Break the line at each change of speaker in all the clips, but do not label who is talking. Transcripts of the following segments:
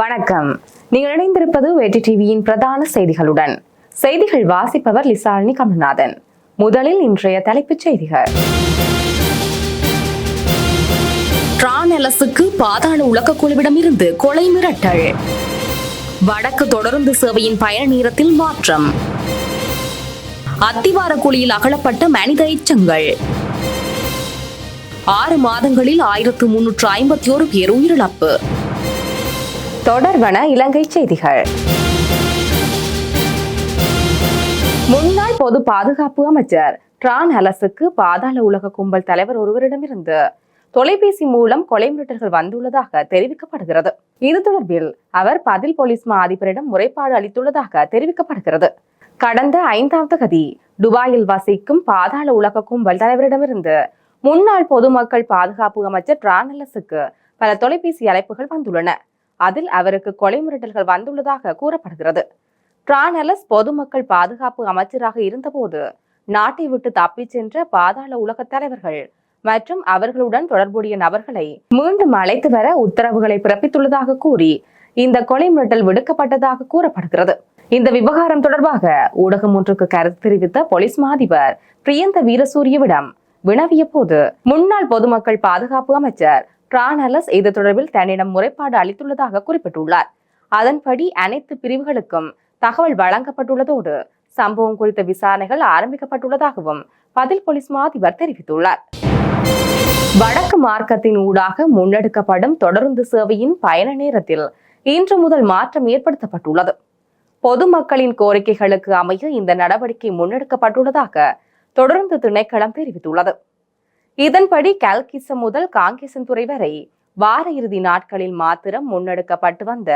வணக்கம். நீங்கள் இணைந்திருப்பது வெற்றி டிவியின் பிரதான செய்திகளுடன். செய்திகள் வாசிப்பவர் லிசாலினி கமல்நாதன். முதலில் இன்றைய தலைப்புச் செய்திகள். டிரானலஸுக்கு பாதாள உலக குழுவிடமிருந்து கொலை மிரட்டல். வடக்கு தொடருந்து சேவையின் பயண நேரத்தில் மாற்றம். அத்திவார குழியில் அகலப்பட்ட மனித எச்சங்கள். ஆறு மாதங்களில் ஆயிரத்து முன்னூற்று ஐம்பத்தி ஒரு பேர் உயிரிழப்பு. தொடர்வன இலங்கை செய்திகள். முன்னாள் பொது பாதுகாப்பு அமைச்சர் டிரான் அலசுக்கு பாதாள உலக கும்பல் தலைவர் ஒருவரிடமிருந்து தொலைபேசி மூலம் கொலை மிரட்டல்கள் வந்துள்ளதாக தெரிவிக்கப்படுகிறது. இது தொடர்பில் அவர் பதில் போலீஸ் மா அதிபரிடம் முறைப்பாடு அளித்துள்ளதாக தெரிவிக்கப்படுகிறது. கடந்த ஐந்தாம் கதி துபாயில் வசிக்கும் பாதாள உலக கும்பல் தலைவரிடமிருந்து முன்னாள் பொதுமக்கள் பாதுகாப்பு அமைச்சர் டிரானலஸுக்கு பல தொலைபேசி அழைப்புகள் வந்துள்ளன. அதில் அவருக்கு கொலை மிரட்டல்கள் வந்துள்ளதாக கூறப்படுகிறது. டிரானலஸ் பொதுமக்கள் பாதுகாப்பு அமைச்சராக இருந்தபோது நாட்டை விட்டு தப்பிச் சென்ற பாதாள உலக தலைவர்கள் மற்றும் அவர்களுடன் தொடர்புடைய நபர்களை மீண்டும் அழைத்து வர உத்தரவுகளை பிறப்பித்துள்ளதாக கூறி இந்த கொலை மிரட்டல் விடுக்கப்பட்டதாக கூறப்படுகிறது. இந்த விவகாரம் தொடர்பாக ஊடகம் ஒன்றுக்கு கருத்து தெரிவித்த போலீஸ் மாதிபர் பிரியந்த வீரசூரியவிடம் வினவிய போது முன்னாள் பொதுமக்கள் பாதுகாப்பு அமைச்சர் டிரானலஸ் இது தொடர்பில் தன்னிடம் முறைப்பாடு அளித்துள்ளதாக குறிப்பிட்டுள்ளார். அதன்படி அனைத்து பிரிவுகளுக்கும் தகவல் வழங்கப்பட்டுள்ளதோடு சம்பவம் குறித்த விசாரணைகள் ஆரம்பிக்கப்பட்டுள்ளதாகவும் பதில் போலீஸ் மாதிபர் தெரிவித்துள்ளார். வடக்கு மார்க்கத்தின் ஊடாக முன்னெடுக்கப்படும் தொடருந்து சேவையின் பயண நேரத்தில் இன்று முதல் மாற்றம் ஏற்படுத்தப்பட்டுள்ளது. பொதுமக்களின் கோரிக்கைகளுக்கு அமைய இந்த நடவடிக்கை முன்னெடுக்கப்பட்டுள்ளதாக தொடர்ந்து திணைக்களம் தெரிவித்துள்ளது. இதன்படி கல்கிசம் முதல் காங்கேசன் துறை வரை வார இறுதி நாட்களில் மாத்திரம் முன்னெடுக்கப்பட்டு வந்த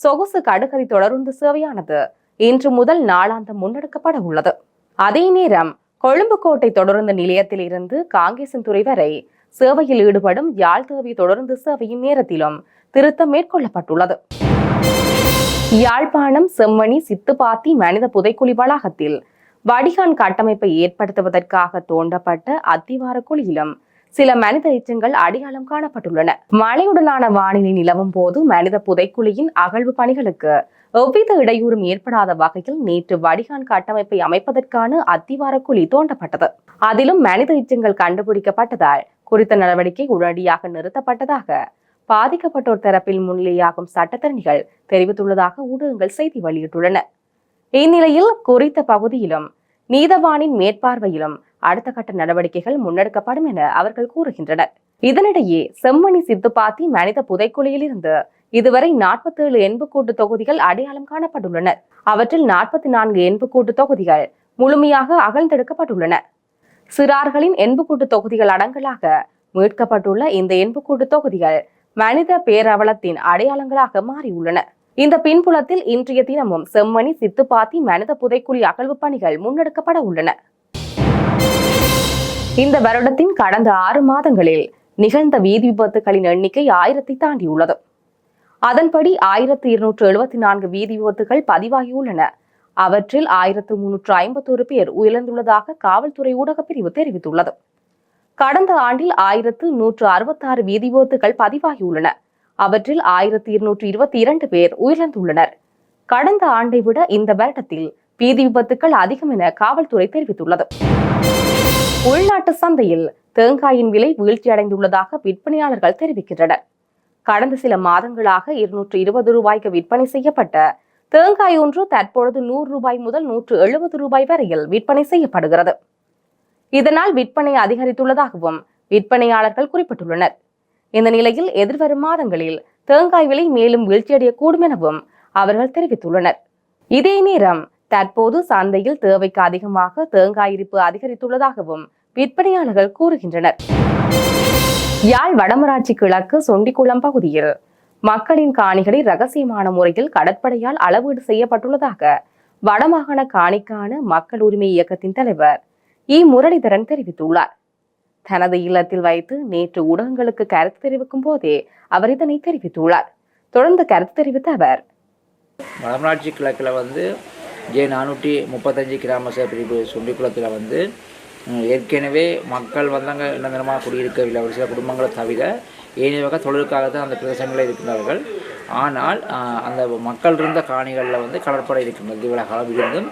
சொகுசு கடுகதி தொடருந்து சேவையானது இன்று முதல் நாளாந்தம் முன்னெடுக்கப்பட உள்ளது. அதே நேரம் கொழும்பு கோட்டை தொடருந்து நிலையத்தில் இருந்து காங்கேசன் துறை வரை சேவையில் ஈடுபடும் யாழ்தேவி தொடருந்து சேவையின் நேரத்திலும் திருத்தம் மேற்கொள்ளப்பட்டுள்ளது. யாழ்ப்பாணம் செம்மணி சித்துப்பாத்தி மனித புதைக்குழி வளாகத்தில் வடிகான் கட்டமைப்பை ஏற்படுத்துவதற்காக தோண்டப்பட்ட அத்திவார குழியிலும் சில மனித எச்சங்கள் அடையாளம் காணப்பட்டுள்ளன. மழையுடனான வானிலை நிலவும் போது மனித புதைக்குழியின் அகழ்வு பணிகளுக்கு எவ்வித இடையூறும் ஏற்படாத வகையில் நேற்று வடிகான் கட்டமைப்பை அமைப்பதற்கான அத்திவார குழி தோண்டப்பட்டது. அதிலும் மனித எச்சங்கள் கண்டுபிடிக்கப்பட்டதால் குறித்த நடவடிக்கை உடனடியாக நிறுத்தப்பட்டதாக பாதிக்கப்பட்டோர் தரப்பில் முன்னிலையாகும் சட்டத்தரணிகள் தெரிவித்துள்ளதாக ஊடகங்கள் செய்தி வெளியிட்டுள்ளன. இந்நிலையில் குறித்த பகுதியிலும் நீதவானின் மேற்பார்வையிலும் அடுத்த கட்ட நடவடிக்கைகள் முன்னெடுக்கப்படும் என அவர்கள் கூறுகின்றனர். இதனிடையே செம்மணி சித்துப்பாத்தி மனித புதைக்குழியில் இருந்து இதுவரை எண்பு எண்புக்கூட்டு தொகுதிகள் அடையாளம் காணப்பட்டுள்ளன. அவற்றில் நாற்பத்தி நான்கு எண்புக்கூட்டு தொகுதிகள் முழுமையாக அகழ்ந்தெடுக்கப்பட்டுள்ளன. சிறார்களின் எண்புக்கூட்டு தொகுதிகள் அடங்கலாக மீட்கப்பட்டுள்ள இந்த எண்புக்கூட்டு தொகுதிகள் மனித பேரவலத்தின் அடையாளங்களாக மாறியுள்ளன. இந்த பின்புலத்தில் இன்றைய தினமும் செம்மணி சித்துப்பாத்தி மனித புதைக்குழி அகழ்வு பணிகள் முன்னெடுக்கப்பட உள்ளன. இந்த வருடத்தின் கடந்த ஆறு மாதங்களில் நிகழ்ந்த வீதி விபத்துகளின் எண்ணிக்கை ஆயிரத்தை தாண்டியுள்ளது. அதன்படி ஆயிரத்து இருநூற்று எழுபத்தி நான்கு வீதி விபத்துகள் பதிவாகியுள்ளன. அவற்றில் ஆயிரத்து முன்னூற்று ஐம்பத்தோரு பேர் உயிரிழந்துள்ளதாக காவல்துறை ஊடகப் பிரிவு தெரிவித்துள்ளது. கடந்த ஆண்டில் ஆயிரத்து நூற்று அறுபத்தாறு வீதி விபத்துகள் பதிவாகியுள்ளன. அவற்றில் ஆயிரத்தி இருநூற்று இருபத்தி இரண்டு பேர் உயிரிழந்துள்ளனர். கடந்த ஆண்டை விட இந்த வருடத்தில் பீதி விபத்துக்கள் அதிகம் என காவல்துறை தெரிவித்துள்ளது. உள்நாட்டு சந்தையில் தேங்காயின் விலை வீழ்ச்சியடைந்துள்ளதாக விற்பனையாளர்கள் தெரிவிக்கின்றனர். கடந்த சில மாதங்களாக இருநூற்று இருபது ரூபாய்க்கு விற்பனை செய்யப்பட்ட தேங்காய் ஒன்று தற்பொழுது நூறு ரூபாய் முதல் நூற்று எழுபது ரூபாய் வரையில் விற்பனை செய்யப்படுகிறது. இதனால் விற்பனை அதிகரித்துள்ளதாகவும் விற்பனையாளர்கள் குறிப்பிட்டுள்ளனர். இந்த நிலையில் எதிர்வரும் மாதங்களில் தேங்காய் விலை மேலும் வீழ்ச்சியடையக்கூடும் எனவும் அவர்கள் தெரிவித்துள்ளனர். இதே நேரம் தற்போது சந்தையில் தேவைக்கு அதிகமாக தேங்காய் இருப்பு அதிகரித்துள்ளதாகவும் விற்பனையாளர்கள் கூறுகின்றனர். யாழ் வடமராட்சி கிழக்கு சொண்டிக்குளம் பகுதியில் மக்களின் காணிகளை ரகசியமான முறையில் கடற்படையால் அளவீடு செய்யப்பட்டுள்ளதாக வடமாகாண காணிக்கான மக்கள் உரிமை இயக்கத்தின் தலைவர் இ. முரளிதரன் தெரிவித்துள்ளார். தனது இல்லத்தில் வைத்து நேற்று ஊடகங்களுக்கு கருத்து தெரிவிக்கும் போதே அவர் இதனை தெரிவித்துள்ளார். தொடர்ந்து கருத்து தெரிவித்த அவர்
வடமராட்சி கிழக்கில் வந்து ஜே நானூற்றி முப்பத்தஞ்சு கிராம சபை பிரிவு சுண்டிக்குளத்தில் வந்து ஏற்கனவே மக்கள் வந்து அங்கே நிரந்தரமாக குடியிருக்கவில்லை ஒரு சில குடும்பங்களை தவிர ஏனைய வகை தொழிலுக்காக தான் அந்த பிரதேசங்களில் இருக்கிறார்கள் ஆனால் அந்த மக்கள் இருந்த காணிகளில் வந்து கடற்படை இருக்கின்றது இவ்வளவு காலம் இருந்தும்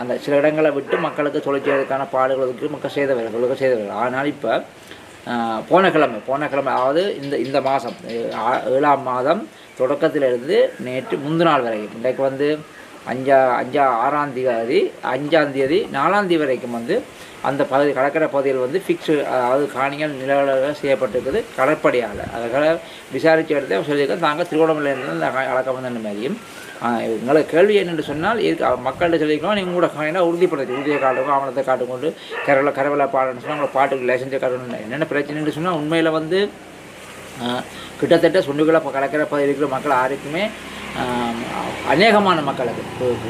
அந்த சில இடங்களை விட்டு மக்களுக்கு தொழில் செய்வதற்கான பாடுகளுக்கு மக்கள் செய்தவர்கள் தொழில்கள் செய்தவர்கள். ஆனால் இப்போ போன கிழமை போன கிழமை அதாவது இந்த இந்த மாதம் ஏழாம் மாதம் தொடக்கத்திலிருந்து நேற்று முந்தின நாள் வரைக்கும் இன்றைக்கு வந்து அஞ்சா அஞ்சா ஆறாம் தேதி அஞ்சாம் தேதி நாலாம் தேதி வரைக்கும் வந்து அந்த பகுதி கடற்கரை பகுதியில் வந்து ஃபிக்ஸு அதாவது காணிகள் நிலவர செய்யப்பட்டிருக்குது. கடற்படையால். அதுக்காக விசாரித்து எடுத்து சொல்லியிருக்கோம் நாங்கள் திருவண்ணாமலையிலிருந்து அந்த அளக்க வந்த மாதிரியும் ஆஹ் கேள்வி என்னென்று சொன்னால் இருக்கு மக்கள்கிட்ட சொல்லியிருக்கோம் நீங்கள் கூட காணினா உறுதிப்படுத்தி உறுதியை காட்டுங்க ஆவணத்தை காட்டுக்கொண்டு கரவலை கரவலை பாடணும்னு சொன்னால் உங்களை பாட்டுக்கு லைசன்ஸை காட்டணும் என்னென்ன பிரச்சனைன்னு சொன்னால் உண்மையில் வந்து கிட்டத்தட்ட சுண்டுகளை இப்போ பகுதியில் இருக்கிற மக்கள் யாருக்குமே அநேகமான மக்களுக்கு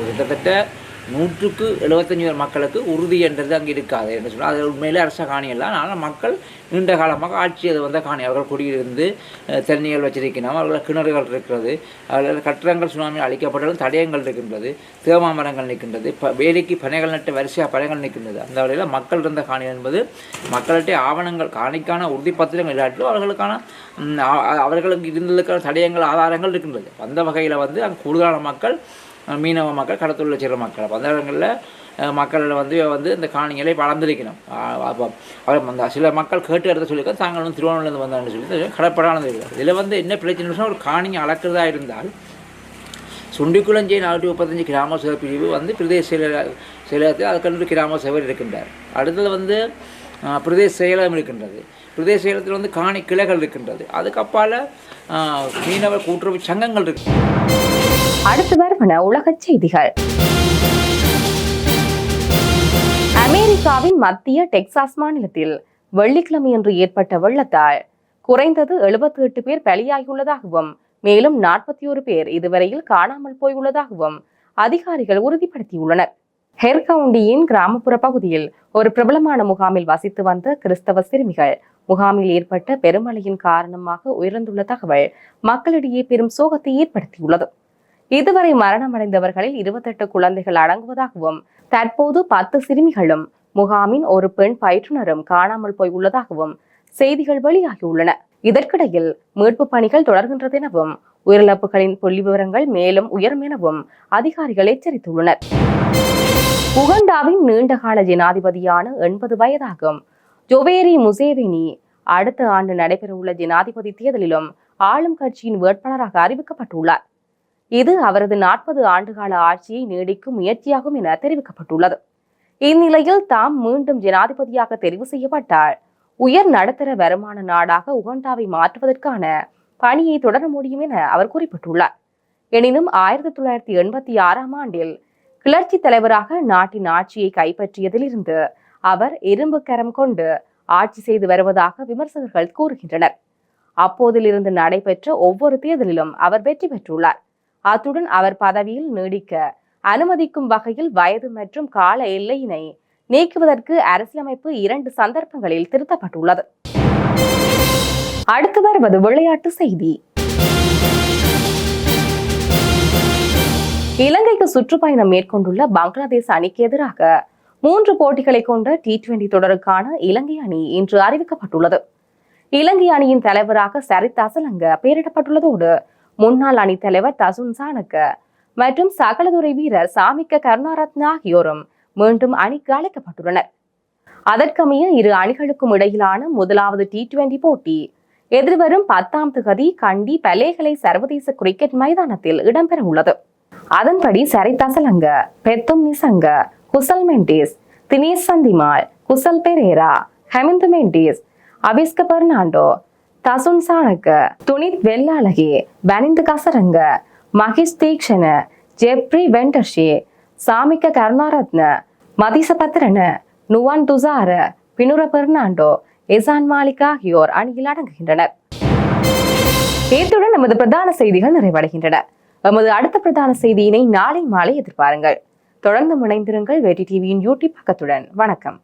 கிட்டத்தட்ட நூற்றுக்கு எழுபத்தஞ்சு பேர் மக்களுக்கு உறுதி என்றது அங்கே இருக்காது என்று சொன்னால். அது உண்மையிலே அரச காணியெல்லாம் ஆனால் மக்கள் நீண்ட காலமாக ஆட்சி அது வந்த காணி. அவர்கள் குடியிருந்து தண்ணிகள் வச்சிருக்கணும் அவர்கள் கிணறுகள் இருக்கிறது. அவர்கள் கட்டடங்கள் சுனாமி அழிக்கப்பட்டாலும் தடயங்கள் இருக்கின்றது. தேமா மரங்கள் நிற்கின்றது. இப்போ வேலைக்கு பனைகள் நட்டு வரிசையாக பனைகள் நிற்கின்றது. அந்த வகையில் மக்கள் இருந்த காணி என்பது மக்கள்கிட்ட ஆவணங்கள் காணிக்கான உறுதிப்பத்திரங்கள் இல்லாட்டிலும் அவர்களுக்கான அவர்களுக்கு இருந்ததுக்கான தடயங்கள் ஆதாரங்கள் இருக்கின்றது. அந்த வகையில் வந்து அங்கே கூடுதலான மக்கள் மீனவ மக்கள் கடத்தொழில் செய்கிற மக்கள். அப்போ அந்த இடங்களில் மக்களில் வந்து வந்து இந்த காணிகளை வளர்ந்திருக்கணும். அப்போ அவர் அந்த சில மக்கள் கேட்டு எடுத்து சொல்லியிருக்க தாங்கள் வந்து திருவண்ணாமலேருந்து வந்தாங்கன்னு சொல்லி கடற்படாமல் இருக்கிறார் இதில் வந்து என்ன பிரச்சனை சொன்னால் ஒரு காணியை அளக்கிறதா இருந்தால் சுண்டிக்குளஞ்சி நானூற்றி முப்பத்தஞ்சு கிராம சபை பிரிவு வந்து பிரதேச செயலர் செயலகத்தில் அதுக்கன்று கிராம சபை இருக்கின்றார். அடுத்தது வந்து பிரதேச செயலகம் இருக்கின்றது. பிரதேச செயலகத்தில் வந்து காணி கிளைகள் இருக்கின்றது. அதுக்கப்பால் மீனவர் கூட்டுறவு சங்கங்கள் இருக்கு.
அடுத்து வருவன உலகச் செய்திகள். அமெரிக்காவின் மத்திய டெக்சாஸ் மாநிலத்தில் வெள்ளிக்கிழமையன்று ஏற்பட்ட வெள்ளத்தால் குறைந்தது 78 எட்டு பேர் பலியாகியுள்ளதாகவும் மேலும் நாற்பத்தி ஒரு பேர் இதுவரையில் காணாமல் போயுள்ளதாகவும் அதிகாரிகள் உறுதிப்படுத்தியுள்ளனர். ஹெர் கவுண்டியின் கிராமப்புற பகுதியில் ஒரு பிரபலமான முகாமில் வசித்து வந்த கிறிஸ்தவ சிறுமிகள் முகாமில் ஏற்பட்ட பெருமழையின் காரணமாக உயர்ந்துள்ள தகவல் மக்களிடையே பெரும் சோகத்தை ஏற்படுத்தியுள்ளது. இதுவரை மரணமடைந்தவர்களில் இருபத்தெட்டு குழந்தைகள் அடங்குவதாகவும் தற்போது பத்து சிறுமிகளும் முகாமின் ஒரு பெண் பயிற்றுனரும் காணாமல் போய் உள்ளதாகவும் செய்திகள் வெளியாகியுள்ளன. இதற்கிடையில் மீட்பு பணிகள் தொடர்கின்றது எனவும் உயிரிழப்புகளின் புள்ளி விவரங்கள் மேலும் உயரும் எனவும் அதிகாரிகள் எச்சரித்துள்ளனர். உகண்டாவின் நீண்டகால ஜனாதிபதியான எண்பது வயதாகும் ஜொவேரி முசேவினி அடுத்த ஆண்டு நடைபெறவுள்ள ஜனாதிபதி தேர்தலிலும் ஆளும் கட்சியின் வேட்பாளராக அறிவிக்கப்பட்டுள்ளார். இது அவரது நாற்பது ஆண்டுகால ஆட்சியை நீடிக்கும் முயற்சியாகும் என தெரிவிக்கப்பட்டுள்ளது. இந்நிலையில் தாம் மீண்டும் ஜனாதிபதியாக தெரிவு செய்யப்பட்டால் உயர் நடுத்தர வருமான நாடாக உகண்டாவை மாற்றுவதற்கான பணியை தொடர முடியும் என அவர் குறிப்பிட்டுள்ளார். எனினும் ஆயிரத்தி தொள்ளாயிரத்தி எண்பத்தி ஆறாம் ஆண்டில் கிளர்ச்சி தலைவராக நாட்டின் ஆட்சியை கைப்பற்றியதிலிருந்து அவர் இரும்பு கரம் கொண்டு ஆட்சி செய்து வருவதாக விமர்சகர்கள் கூறுகின்றனர். அப்போதிலிருந்து நடைபெற்ற ஒவ்வொரு தேர்தலிலும் அவர் வெற்றி பெற்றுள்ளார். அத்துடன் அவர் பதவியில் நீடிக்க அனுமதிக்கும் வகையில் வயது மற்றும் கால எல்லையினை நீக்குவதற்கு அரசியலமைப்பு இரண்டு சந்தர்ப்பங்களில் திருத்தப்பட்டுள்ளது. அடுத்து வருவது விளையாட்டு செய்தி. இலங்கைக்கு சுற்றுப்பயணம் மேற்கொண்டுள்ள பங்களாதேஷ் அணிக்கு எதிராக மூன்று போட்டிகளை கொண்ட டி டுவெண்டி தொடருக்கான இலங்கை அணி இன்று அறிவிக்கப்பட்டுள்ளது. இலங்கை அணியின் தலைவராக சரித் அசலங்க பெயரிடப்பட்டுள்ளதோடு முன்னாள் அணி தலைவர் தசுன் சானக்க மற்றும் சகலதுறை வீரர் சாமிக்க கருணாரத்ன ஆகியோரும் மீண்டும் அணிக்கு அழைக்கப்பட்டுள்ளனர். அதற்கமைய இரு அணிகளுக்கும் இடையிலான முதலாவது டி டுவெண்டி போட்டி எதிர்வரும் பத்தாம் திகதி கண்டி பலேகலை சர்வதேச கிரிக்கெட் மைதானத்தில் இடம்பெற உள்ளது அதன்படி சரிதசலங்க பெத்தும் நிசங்க குசல் மெண்டிஸ் தினேஷ் சந்திமால் குசல் பெரேரா ஹெமிந்து மெண்டிஸ் அபிஸ்க பெர்னாண்டோ தசுன் சாணக்க துனித் வெள்ளாளகே பனிந்து கசரங்க மகிஷ் தீக்ஷன ஜெப்ரி வெண்டர்ஷே சாமிக்க கருணாரத்ன மதிச பத்திரன நுவான் துசார பினுர பெர்னாண்டோ எசான் மாலிக் ஆகியோர் அணியில் அடங்குகின்றனர். இத்துடன் நமது பிரதான செய்திகள் நிறைவடைகின்றன. எமது அடுத்த பிரதான செய்தியினை நாளை மாலை எதிர்பாருங்கள். தொடர்ந்து முனைந்திருங்கள் வெற்றி டிவியின் யூடியூப் பக்கத்துடன். வணக்கம்.